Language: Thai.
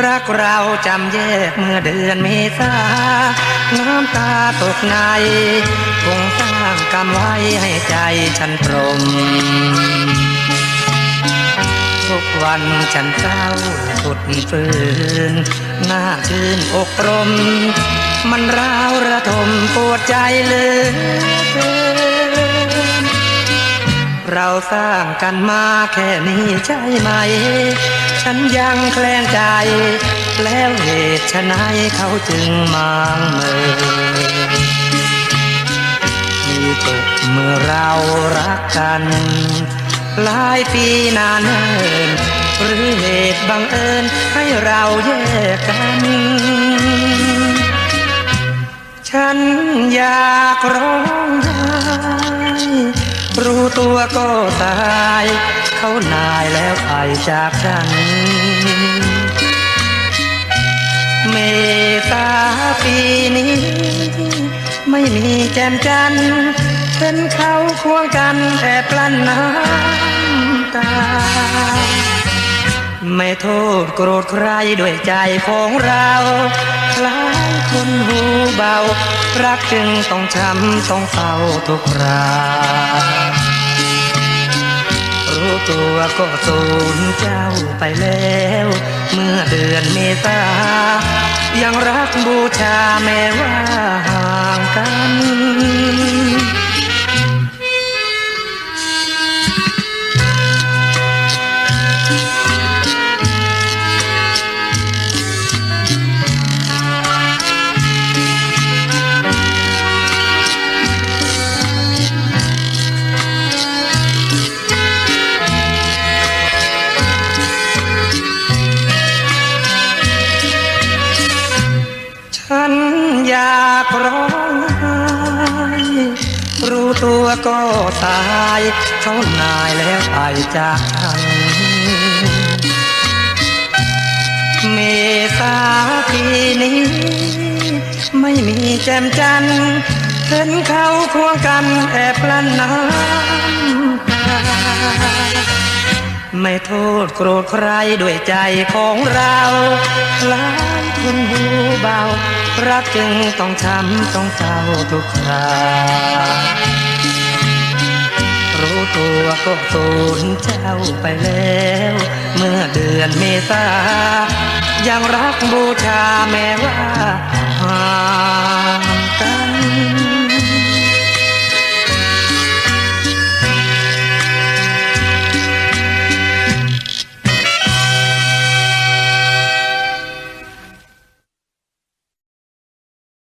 รักเราจำแยกเมื่อเดือนเมษาน้ำตาตกในคงสร้างกรรมไว้ให้ใจฉันตรมทุกวันฉันเศร้าสุดฝืนหน้าชื่นอกรม มันร้าวระทมปวดใจเหลือเกิน เราสร้างกันมาแค่นี้ใช่ไหม ฉันยังแคลงใจ แล้วเหตุไฉนเขาจึงมางเมินมีตกเมื่อเรารักกัน หลายปีนานเนินหรือเหตุบังเอิญให้เราแยกกัน ฉันอยากร้องไห้ รู้ตัวก็ตาย เขานายแล้วไปจากฉัน เมษาปีนี้ ไม่มีแจ่มจันทร์เห็นเขาควงกันแอบกลั้นน้ำตา ไม่โทษโกรธใครด้วยใจของเราคล้าย คนหูเบา รักจึงต้องช้ำต้องเศร้าทุกครารู้ตัวก็สูญเจ้าไปแล้ว เมื่อเดือนเมษายังรักบูชาแม้ว่าห่างกัน ฉันอยากร้องไห้รู้ตัวก็ตายเขานายแล้วไปจากฉันเมษาปีนี้ ไม่มีแจ่มจันทร์เห็นเขาควงกันแอบลันน้ำตา ไม่โทษโกรธใครด้วยใจของเราคล้ายคนหูเบา รักจึงต้องช้ำต้องเศร้าทุกครารู้ตัวก็สูญเจ้าไปแล้ว เมื่อเดือนเมษายังรักบูชาแม้ว่าห่างไกล